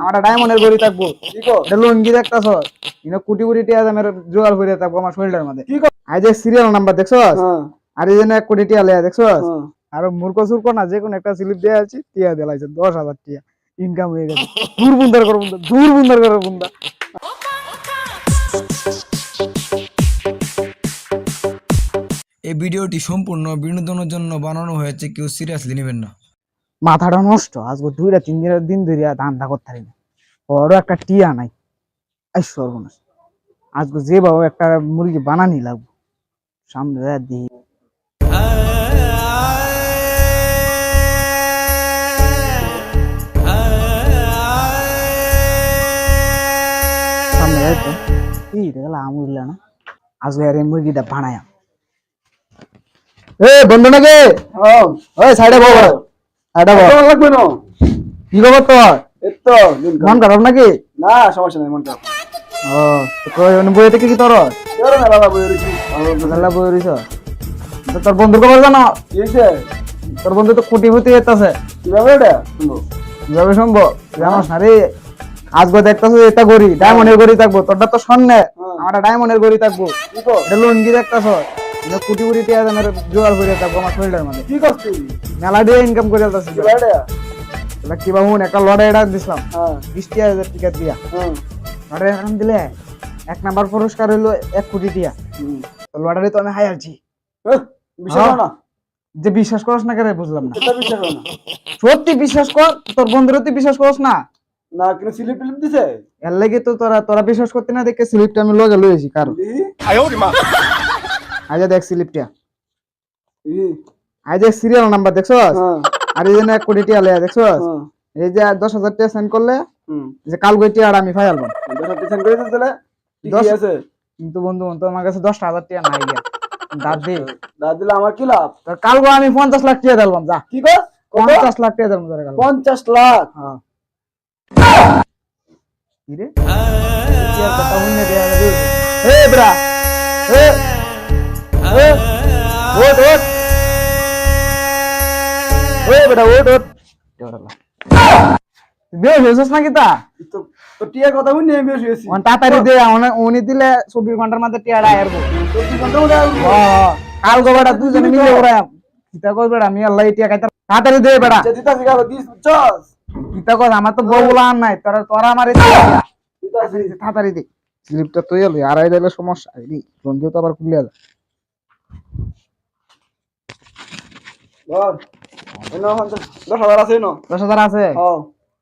আমার ডায়মন্ডের গড়ি থাকব। এটা লঙ্গি দেখতাছ? ইনো কোটি কোটি টিয়া দামের জোগাড় করে থাকব আমার শরীরের মধ্যে। আজ যে সিরিয়াল নাম্বার দেখছ হ্যাঁ। আর এই জন্য এক কোটি টিয়া লেয়া দেখছ হ্যাঁ। আর মূর্খ সুর্খ না যে কোনো একটা স্লিপ দেওয়া আছে টিয়া দেলাইছে দশ হাজার টিয়া। ইনকাম হয়ে গেছে। দূর বুন্দার করো বুন্দা দূর বুন্দার করো বুন্দা। এই ভিডিওটি সম্পূর্ণ বিনোদনের জন্য বানানো হয়েছে কেউ সিরিয়াসলি নেবেন না। মাথাটা নষ্ট। আজকে দুইটা তিন দিনের দিন ধরিয়া ধান্দা করতে পারি না। বড় একটা টিয়া নাই। আই সর্বনাশ। আজকে যে বাবু একটা মুরগি বানানি লাগবো। সামনে দিই সামনে তো এই রে আমুরল না। আজকে আর মুরগিটা বানায়া। এ বন্ধু নাকি? ওই সাইডে বউ লাগবে না? কি খবর তোর এই তো দিন মন খারাপ নাকি? না সমস্যা নেই মনটা ও কই অন্য বইতে কি কি তোর কেন না বাবা বই রয়েছি। লালা বই রইছ তো তোর বন্ধুর খবর জানো? কি তোর বন্ধু তো কীভাবে এটা? সম্ভব জানোস না রে। আজকে দেখতেছো এটা গড়ি ডায়মন্ডের গড়ি থাকব। তোরটা তো স্বর্ণে হ্যাঁ। আমার ডায়মন্ডের গড়ি থাকব। এটা লুঙ্গি দেখতেছ। কোটি কোটি টাকা জোগাড় করে থাকব আমার শরীরের মধ্যে। কি করছিস? মেলা দিয়ে ইনকাম করে যাচ্ছি এটা কি বাবু একটা লড়াই এটা দিছিলাম। হ্যাঁ। বিশ হাজার টিকা দিয়া। হ্যাঁ লড়াই এখন দিলে এক নাম্বার পুরস্কার হইল এক কোটি টিয়া। লটারি তো আমি না? যে বিশ্বাস করস না কেন বুঝলাম না। সত্যি বিশ্বাস কর তোর বন্ধুরা তুই বিশ্বাস করস না। না কিন্তু স্লিপ টিলিপ দিছে? এর লাগে তো তোরা তোরা বিশ্বাস করতে না দেখে স্লিপটা আমি লগে লইছি কারণ আজ দেখ স্লিপটা। আজ সিরিয়াল নাম্বার দেখছ আর এই জন্য এক কোটি টিয়া লেয়া দেখছ হ্যাঁ। এই যে দশ হাজার টাকা সেন্ড করলে যে কাল গই টিয়াটা আমি ফাই আলবাম দশ পিছন করে দিতে তাহলে? ঠিক দশ- আছে? কিন্তু বন্ধু বন্ধু আমার কাছে দশটা হাজার টাকা নাই গিয়া দাদা দিলে আমার কি লাভ? কাল গো আমি পঞ্চাশ লাখ টাকা দিলাম যা। কি কর? পঞ্চাশ লাখ টাকা দিলাম তোর পঞ্চাশ লাখ। হ্যাঁ। কি রে? এ ব্রা। এ ওই বেটা ওট ওট বেশ হয়েছিস নাকি তা? তো তো টিয়ার কথা শুনে আমি বেশি হয়েছি। অন তাড়াতাড়ি দে উনি দিলে চব্বিশ ঘণ্টার মধ্যে টিয়ার আয়ারবো চব্বিশ ঘণ্টার মধ্যে কাল গো বেটা দুজনে মিলে ওরাম কিতা কর বেটা আমি আল্লাহ টিয়া খাইতে তাড়াতাড়ি দে বেটা। আচ্ছা, দিতাছি কারও, দিস, বুঝছস? কিতা কর আমার তো বউ বলা নাই। তোরা তোরা আমার টিয়া। তাড়াতাড়ি দে। স্লিপটা তুই এলি আর আইলে সমস্যা এই লঙ্গিও তো আবার খুলে যা। দশ হাজার আছে দশ হাজার আছে।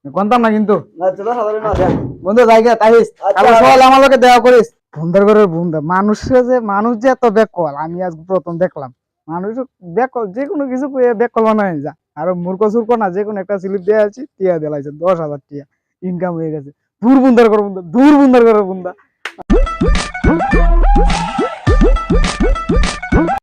কোনতাম না কিন্তু। আচ্ছা, দশ হাজারই নাও, দেখ। বন্ধু জায়গা তাইস। আমার লোকে দেওয়া করিস বন্ধের করে বন্ধু। মানুষে যে মানুষ যে এত বেকল আমি আজ প্রথম দেখলাম। মানুষ বেকল যে কোনো কিছু বেকল বানায় যা। আর মূর্খ সুর্খ না যে কোনো একটা স্লিপ দেওয়া আছে টিয়া দেলাইছে দশ হাজার টিয়া। ইনকাম হয়ে গেছে। দূর বুন্দার করো বুন্দা দূর বুন্দার করো বুন্দা